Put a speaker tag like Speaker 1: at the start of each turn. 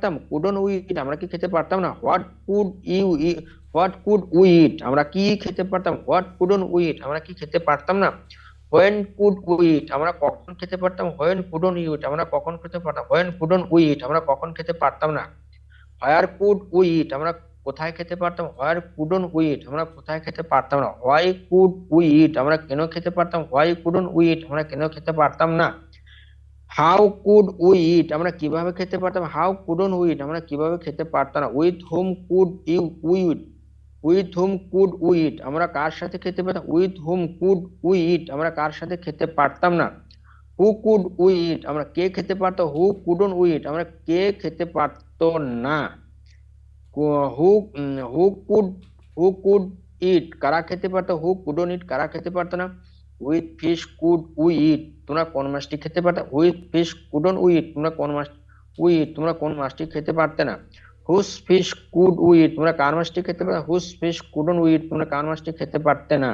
Speaker 1: পারতাম কুডন উইট আমরা কি খেতে পারতাম না what could you what could we eat আমরা কি খেতে পারতাম হোয়াট কুডন উইট আমরা কি খেতে পারতাম না হোয়েন কুড উইট আমরা কখন খেতে পারতাম হোয়েন কুডন ইউট আমরা কখন খেতে পারতাম হোয়েন কুডন উইট আমরা কখন খেতে পারতাম না হোয়ার কুড উইট আমরা কোথায় খেতে পারতাম হোয়ার কুডন উইট আমরা কোথায় খেতে পারতাম না হোয়াই কুড উইট আমরা কেন খেতে পারতাম হোয়াই কুডন উইট আমরা কেন খেতে পারতাম না হাউ কুড উই ইট আমরা কীভাবে খেতে পারতাম? হাউ কুডন উই ইট আমরা কীভাবে খেতে পারতাম না? With whom could you we eat with whom could we eat আমরা কার সাথে খেতে পারতাম? With whom could we eat আমরা কার সাথে খেতে পারতাম না? হু কুড উই ইট আমরা কে খেতে পারতো? হু কুডন উই ইট আমরা কে খেতে পারতো না? হু হু কুড হু কুড ইট কারা খেতে পারতো? হু কুডন ইট কারা খেতে পারতো না? With fish could we eat তোমরা কোন মাছটি খেতে পারতে উইথ ফিশ কুডন উই তোমরা কোন মাছ উই তোমরা কোন মাছটি খেতে পারতে না? হুস ফিশ কুড উই তোমরা কার মাছটি খেতে পারতে? হুস ফিশ কুডন উই তোমরা কার মাছটি খেতে পারতে না?